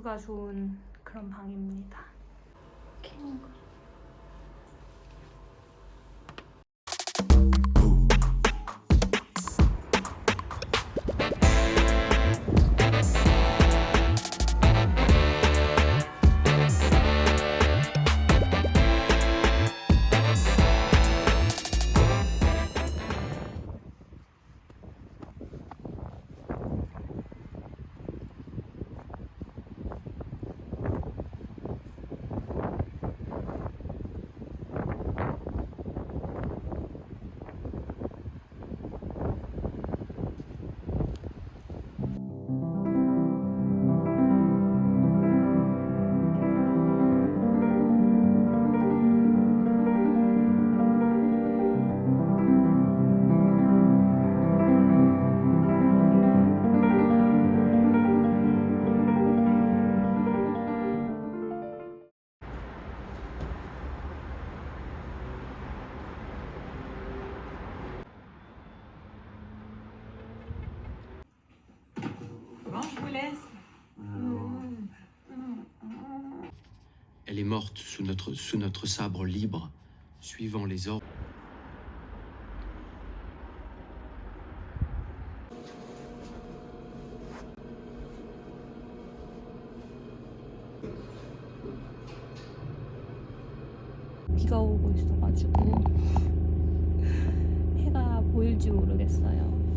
뷰가 좋은 그런 방입니다. Elle est morte sous notre, sous notre sabre libre, suivant les ordres. 비가 오고 있어가지고 해가 보일지 모르겠어요.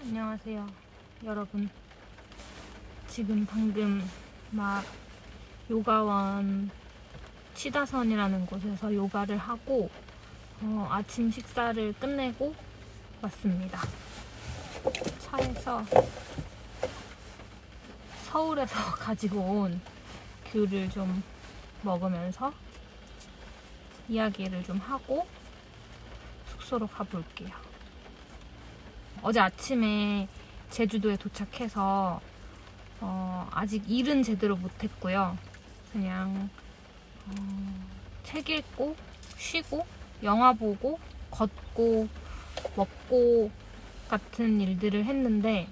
안녕하세요, 여러분. 지금 방금 막 요가원 치다선이라는 곳에서 요가를 하고 어, 아침 식사를 끝내고 왔습니다. 차에서 서울에서 가지고 온 귤을 좀 먹으면서 이야기를 좀 하고 숙소로 가볼게요. 어제 아침에 제주도에 도착해서 어, 아직 일은 제대로 못했고요. 그냥 어, 책 읽고 쉬고 영화 보고 걷고 먹고 같은 일들을 했는데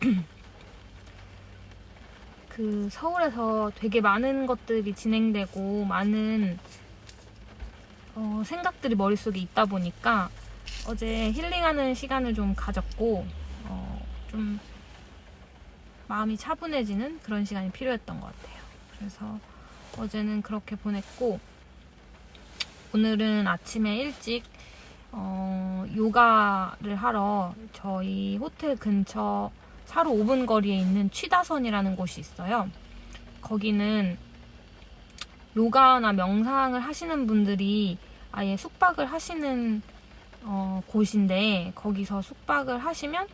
그 서울에서 되게 많은 것들이 진행되고 많은 어, 생각들이 머릿속에 있다 보니까 어제 힐링하는 시간을 좀 가졌고 어, 좀 마음이 차분해지는 그런 시간이 필요했던 것 같아요. 그래서 어제는 그렇게 보냈고 오늘은 아침에 일찍 어, 요가를 하러 저희 호텔 근처 차로 5분 거리에 있는 취다선이라는 곳이 있어요. 거기는 요가나 명상을 하시는 분들이 아예 숙박을 하시는 어, 곳인데 거기서 숙박을 하시면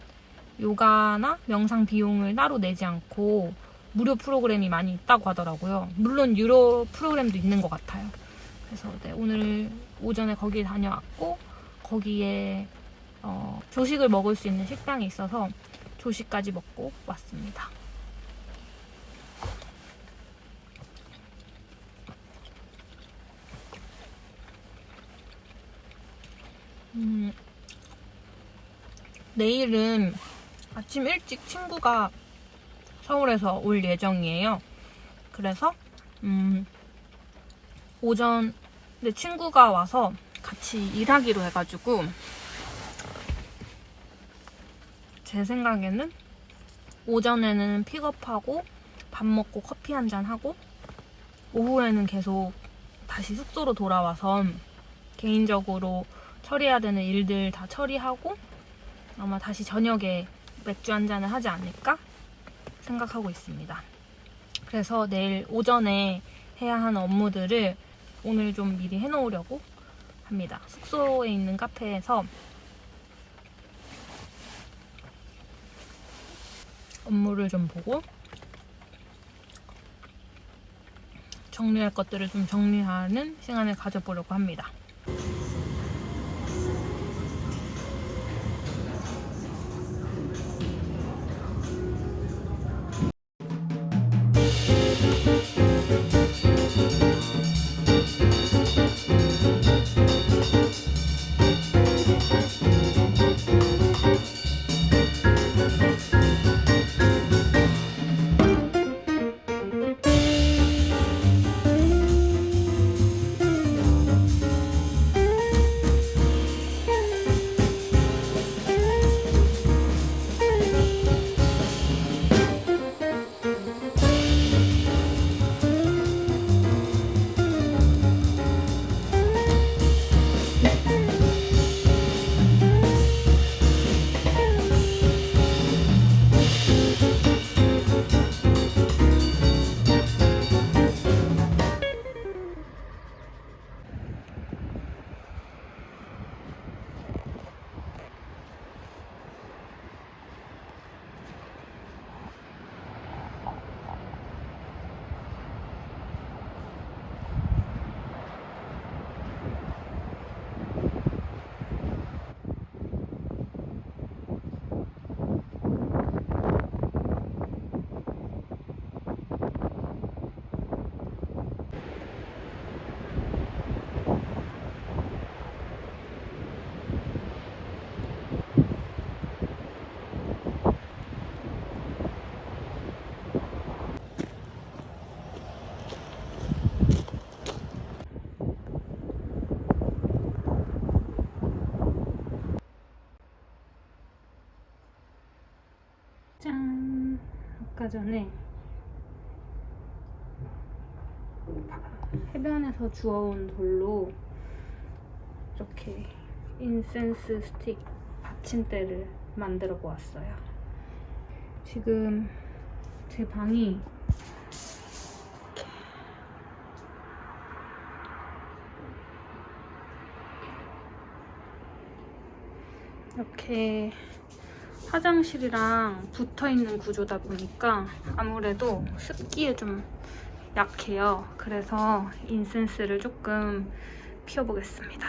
요가나 명상 비용을 따로 내지 않고 무료 프로그램이 많이 있다고 하더라고요. 물론 유료 프로그램도 있는 것 같아요. 그래서 네, 오늘 오전에 거기 다녀왔고 거기에 어, 조식을 먹을 수 있는 식당이 있어서 조식까지 먹고 왔습니다. 음, 내일은 아침 일찍 친구가 서울에서 올 예정이에요. 그래서 음, 오전 내 친구가 와서 같이 일하기로 해가지고 제 생각에는 오전에는 픽업하고 밥 먹고 커피 한 잔 하고 오후에는 계속 다시 숙소로 돌아와서 개인적으로 처리해야 되는 일들 다 처리하고 아마 다시 저녁에 맥주 한 잔을 하지 않을까 생각하고 있습니다. 그래서 내일 오전에 해야 하는 업무들을 오늘 좀 미리 해놓으려고 합니다. 숙소에 있는 카페에서 업무를 좀 보고 정리할 것들을 좀 정리하는 시간을 가져보려고 합니다. 전에 해변에서 주워온 돌로 이렇게 인센스 스틱 받침대를 만들어 보았어요. 지금 제 방이 이렇게 화장실이랑 붙어 있는 구조다 보니까 아무래도 습기에 좀 약해요. 그래서 인센스를 조금 피워보겠습니다.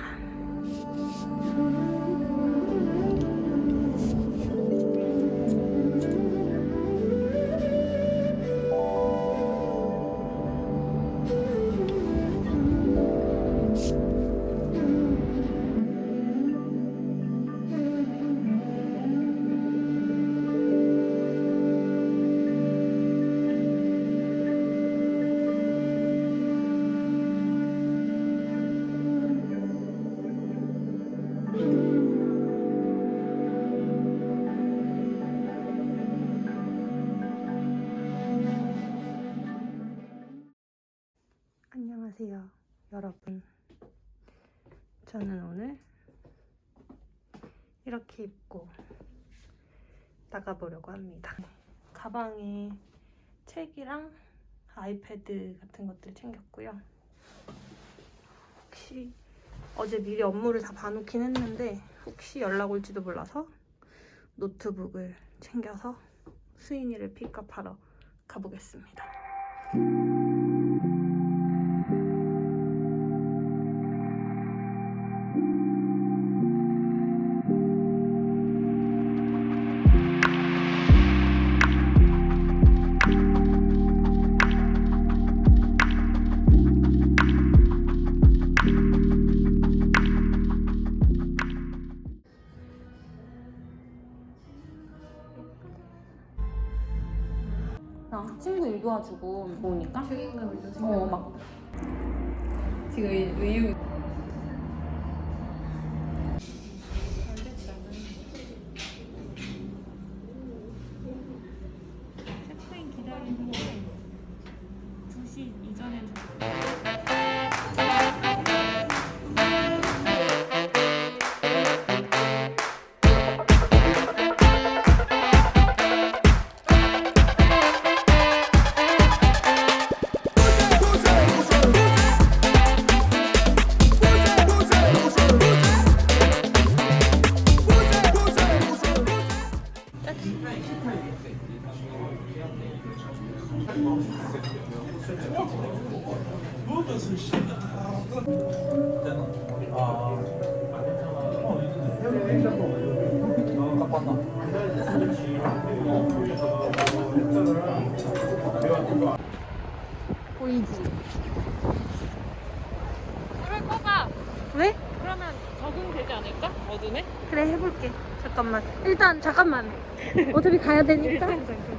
이렇게 입고 나가보려고 합니다. 가방에 책이랑 아이패드 같은 것들 챙겼고요. 혹시 어제 미리 업무를 다 봐놓긴 했는데 혹시 연락 올지도 몰라서 노트북을 챙겨서 수인이를 픽업하러 가보겠습니다. 해가지고 보니까 책임감이 좀 생겨. 어, 막 지금 의욕. 기다리는 게 2시 이전엔 보이지? 불을 꺼봐. 왜? 그러면 적응되지 않을까? 어둠에? 그래 해볼게. 잠깐만. 일단 잠깐만. 어차피 가야 되니까. 일단 잠깐.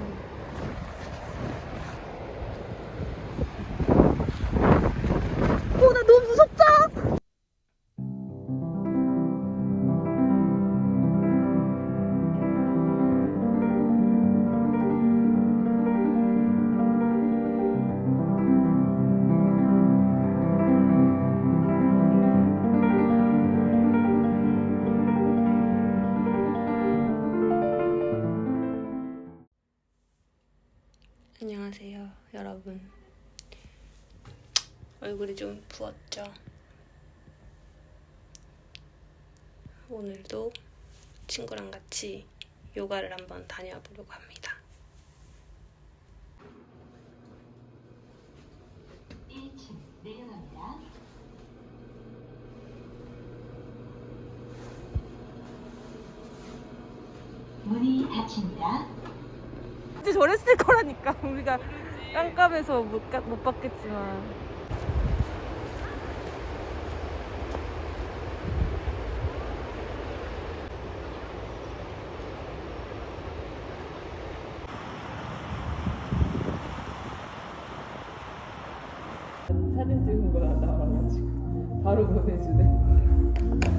안녕하세요, 여러분. 얼굴이 좀 부었죠? 오늘도 친구랑 같이 요가를 한번 다녀보려고 합니다. 문이 닫힙니다. 진짜 저랬을 거라니까. 우리가 깜깜해서 못, 가- 못 봤겠지만. 사진 찍은 거 나와가지고 바로 보내주네.